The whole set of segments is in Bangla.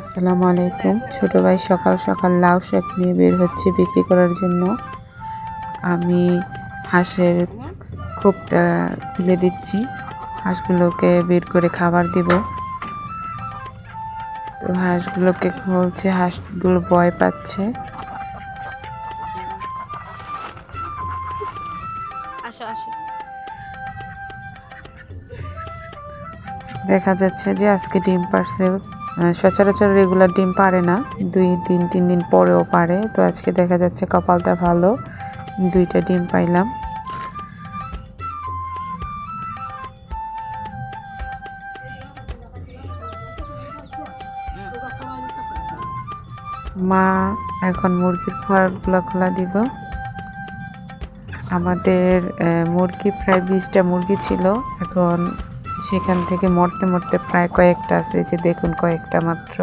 আসসালামু আলাইকুম। ছোট ভাই সকাল সকাল লাউ শাক নিয়ে বের হচ্ছে বিক্রি করার জন্য। আমি হাঁসের খোপটা খুলে দিচ্ছি। হাঁসগুলোকে বের করে খাবার দিব। তো হাঁসগুলোকে খুলছে হাঁসগুলো ভয় পাচ্ছে। দেখা যাচ্ছে যে আজকে ডিম পারছে। আহ, সচরাচর রেগুলার ডিম পারে না। দুই দিন, তিন দিন পরেও পারে। তো আজকে দেখা যাচ্ছে কপালটা ভালো। দুইটা ডিম পাইলাম। মা এখন মুরগির খোয়ারগুলো খোলা দিব। আমাদের মুরগি প্রায় বিশটা মুরগি ছিল। এখন সেখান থেকে মরতে মরতে প্রায় কয়েকটা আছে যে দেখুন কয়েকটা মাত্র।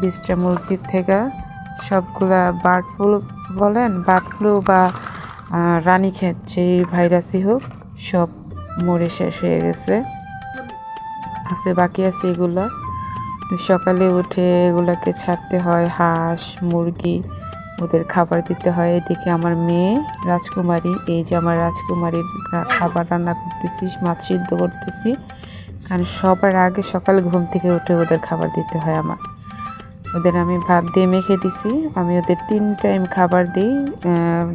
বিশটা মুরগির থেকে সবগুলা বার্ড ফ্লু বলেন, বার্ড ফ্লু বা রানীক্ষেত যেই ভাইরাসই হোক, সব মরে শেষ হয়ে গেছে। আছে, বাকি আছে এগুলা। সকালে উঠে এগুলাকে ছাড়তে হয় হাঁস, মুরগি ওদের খাবার দিতে হয়। এদিকে আমার মেয়ে রাজকুমারী, এই যে আমার রাজকুমারীর খাবার রান্না করতেছি, মাছ সিদ্ধ করতেছি। কারণ সবার আগে সকালে ঘুম থেকে উঠে ওদের খাবার দিতে হয় আমার। ওদের আমি ভাত দিয়ে মেখে দিছি। আমি ওদের তিন টাইম খাবার দিই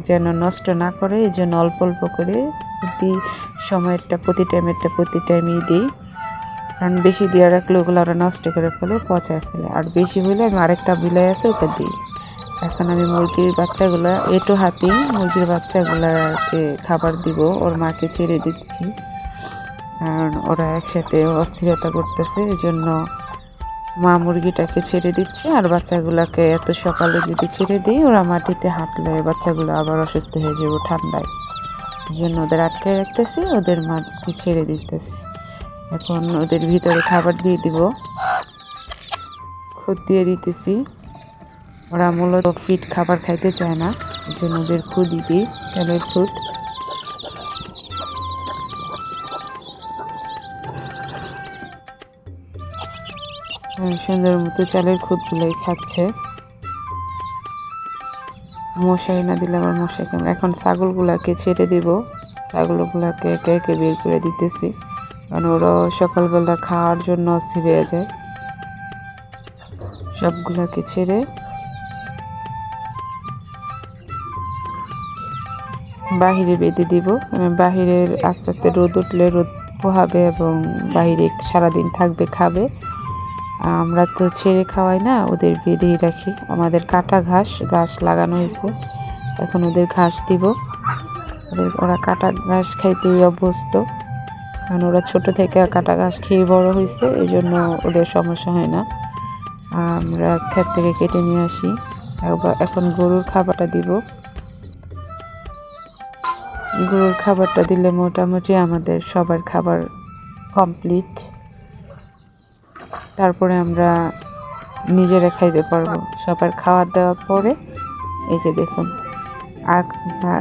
যেন নষ্ট না করে, এই জন্য অল্প অল্প করে প্রতি সময়েরটা প্রতি টাইমেরটা প্রতি টাইমেই দিই। কারণ বেশি দেওয়া রাখলে ওগুলো ওরা নষ্ট করে ফেলে, পচায় ফেলে। আর বেশি হলে আমি আরেকটা বিলাই আছে, ওকে দিই। এখন আমি মুরগির বাচ্চাগুলো এটো হাতি মুরগির বাচ্চাগুলোকে খাবার দিব, ওর মাকে ছেড়ে দিচ্ছি। কারণ ওরা একসাথে অস্থিরতা করতেছে এই জন্য মা মুরগিটাকে ছেড়ে দিচ্ছে, আর বাচ্চাগুলোকে এত সকালে যদি ছেড়ে দিই, ওরা মাটিতে হাঁটলে বাচ্চাগুলো আবার অসুস্থ হয়ে যাবে ঠান্ডায়। এই জন্য ওদের আটকে রাখতেছি, ওদের মাকে ছেড়ে দিতেছি। এখন ওদের ভিতরে খাবার দিয়ে দিব। খুদ দিয়ে দিতেছি। ওরা মূলত ফিট খাবার খাইতে চায় না জন্য ওদের খুদই দিই চালের খুদ হ্যাঁ, সুন্দর মতো চালের খুদগুলোই খাচ্ছে। মশারি না দিলে আবার মশাই কামড়ে এখন ছাগলগুলাকে ছেড়ে দিব। ছাগলগুলাকে একে একে বের করে দিতেছি। কারণ ওরা সকালবেলা খাওয়ার জন্য হয়ে যায়। সবগুলাকে ছেড়ে বাহিরে বেঁধে দিব। কারণ বাহিরের আস্তে আস্তে রোদ উঠলে রোদ পোহাবে এবং বাহিরে সারাদিন থাকবে, খাবে। আমরা তো ছেড়ে খাওয়াই না, ওদের বেঁধেই রাখি। আমাদের কাটা ঘাস ঘাস লাগানো হয়েছে। এখন ওদের ঘাস দিব। ওদের, ওরা কাটা ঘাস খাইতেই অভ্যস্ত। কারণ ওরা ছোট থেকে কাটা ঘাস খেয়ে বড় হয়েছে এই জন্য ওদের সমস্যা হয় না। আমরা ক্ষেত থেকে কেটে নিয়ে আসি। এখন গরুর খাবারটা দিব। গরুর খাবারটা দিলে মোটামুটি আমাদের সবার খাবার কমপ্লিট। তারপরে আমরা নিজেরা খাইতে পারব। সবার খাওয়া দাওয়ার পরে, এই যে দেখুন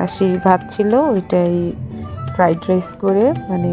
আশি ভাত ছিল, ওইটাই ফ্রাইড রাইস করে মানে